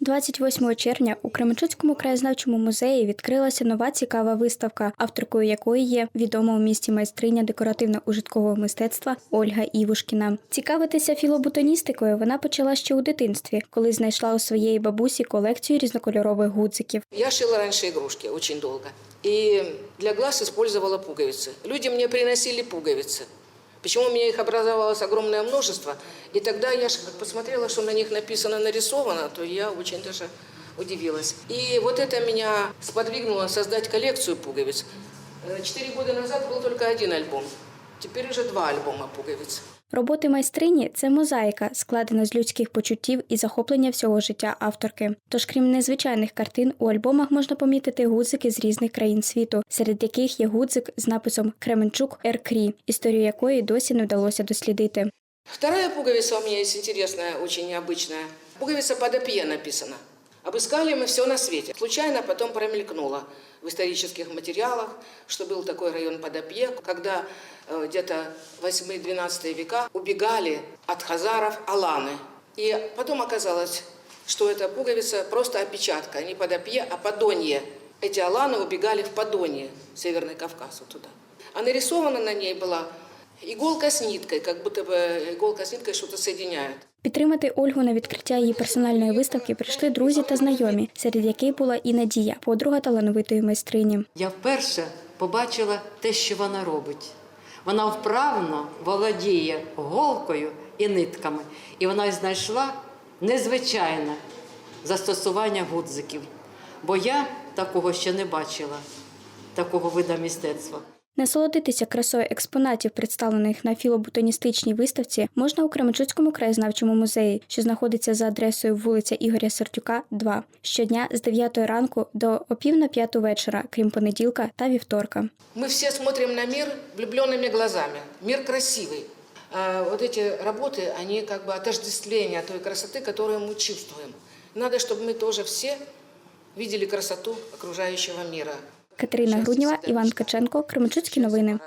28 червня у Кременчуцькому краєзнавчому музеї відкрилася нова цікава виставка, авторкою якої є відома у місті майстриня декоративно-ужиткового мистецтва Ольга Івушкіна. Цікавитися філоботаністикою вона почала ще у дитинстві, коли знайшла у своєї бабусі колекцію різнокольорових гудзиків. Я шила раньше игрушки очень долго. И для глаз использовала пуговицы. Люди мне приносили пуговицы. Почему у меня их образовалось огромное множество. И тогда я ж посмотрела, что на них написано, нарисовано, то я очень даже удивилась. И вот это меня сподвигнуло создать коллекцию пуговиц. Э, Четыре года назад был только один альбом. Теперь уже два альбома пуговиц. Роботи майстрині це мозаїка, складена з людських почуттів і захоплення всього життя авторки. Тож, крім незвичайних картин, у альбомах можна помітити гудзики з різних країн світу, серед яких є гудзик з написом Кременчук Еркрі, історію якої досі не вдалося дослідити. Вторая пуговица у меня есть интересная, очень необычная. Пуговица под опье написана. Обыскали мы все на свете. Случайно потом промелькнуло в исторических материалах, что был такой район под Апье, когда э, где-то 8-12 века убегали от хазаров аланы. И потом оказалось, что эта пуговица просто опечатка, не под Апье, а подонье. Эти аланы убегали в Подонье, Северный Кавказ, вот туда. А нарисована на ней была иголка с ниткой, как будто бы иголка с ниткой что-то. Підтримати Ольгу на відкриття її персональної виставки прийшли друзі та знайомі, серед яких була і Надія, подруга талановитої майстрині. Я вперше побачила те, що вона робить. Вона вправно володіє голкою і нитками, і вона знайшла незвичайне застосування гудзиків. Бо я такого ще не бачила, такого вида мистецтва. Насолодитися красою експонатів, представлених на філоботаністичній виставці, можна у Кременчуцькому краєзнавчому музеї, що знаходиться за адресою вулиця Ігоря Сердюка, 2, щодня з 9 ранку до опів на п'яту вечора, крім понеділка та вівторка. Мы все смотрим на мир влюбленными глазами. Мир красивый. А вот эти работы, они как бы отождествление той красоты, которую мы чувствуем. Надо, чтобы мы тоже все видели красоту окружающего мира. Катерина Груднєва, Іван Ткаченко, Кременчуцькі новини.